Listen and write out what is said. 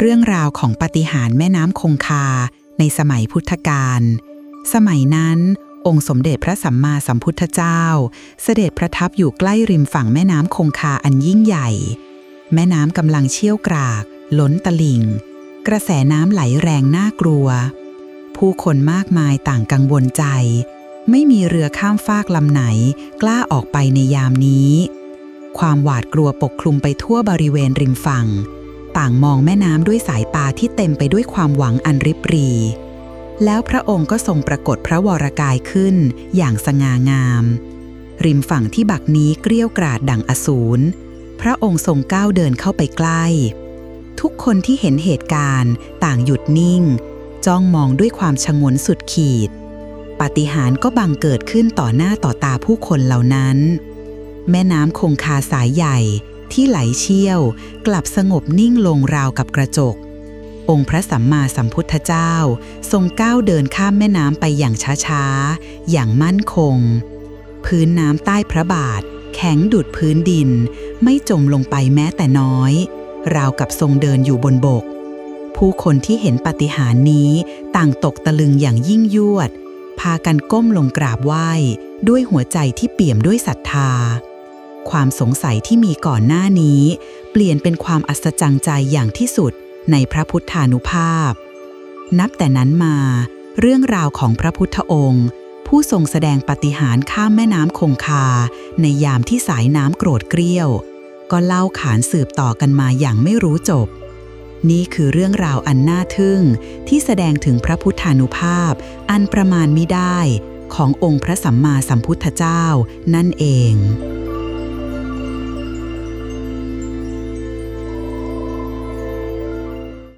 เรื่องราวของปฏิหารแม่น้ำคงคาในสมัยพุทธกาล สมัยนั้นองค์สมเด็จพระสัมมาสัมพุทธเจ้า เสด็จประทับอยู่ใกล้ริมฝั่งแม่น้ำคงคาอันยิ่งใหญ่ แม่น้ำกำลังเชี่ยวกราก ล้นตลิ่ง กระแสน้ำไหลแรงน่ากลัว ผู้คนมากมายต่างกังวลใจ ไม่มีเรือข้ามฟากลำไหนกล้าออกไปในยามนี้ ความหวาดกลัวปกคลุมไปทั่วบริเวณริมฝั่ง ต่างมองแม่น้ำด้วยสายตาที่เต็มไปด้วยความหวังอันริบหรี แล้วพระองค์ก็ทรงปรากฏพระวรกายขึ้นอย่างสง่างาม ริมฝั่งที่บักนี้เกลี้ยวกราดดังอสูร พระองค์ทรงก้าวเดินเข้าไปใกล้ ทุกคนที่เห็นเหตุการณ์ต่างหยุดนิ่ง จ้องมองด้วยความชงนสุดขีด ปาฏิหาริย์ก็บังเกิดขึ้นต่อหน้าต่อตาผู้คนเหล่านั้น แม่น้ำคงคาสายใหญ่ ที่ไหลเชี่ยว กลับสงบนิ่งลงราวกับกระจก องค์พระสัมมาสัมพุทธเจ้า ทรงก้าวเดินข้ามแม่น้ำไปอย่างช้าๆ อย่างมั่นคง พื้นน้ำใต้พระบาท แข็งดุดพื้นดิน ไม่จมลงไปแม้แต่น้อย ราวกับทรงเดินอยู่บนบก ผู้คนที่เห็นปาฏิหารินี้ต่างตกตะลึงอย่างยิ่งยวด พากันก้มลงกราบไหว้ ด้วยหัวใจที่เปี่ยมด้วยศรัทธา ความสงสัยที่มีก่อนหน้านี้ เปลี่ยนเป็นความอัศจรรย์ใจอย่างที่สุดในพระพุทธานุภาพ นับแต่นั้นมา เรื่องราวของพระพุทธองค์ ผู้ทรงแสดงปฏิหารข้ามแม่น้ำคงคา ในยามที่สายน้ำโกรธเกรี้ยว ก็เล่าขานสืบต่อกันมาอย่างไม่รู้จบ นี่คือเรื่องราวอันน่าทึ่งที่แสดงถึงพระพุทธานุภาพ อันประมาณมิได้ขององค์พระสัมมาสัมพุทธเจ้านั่นเอง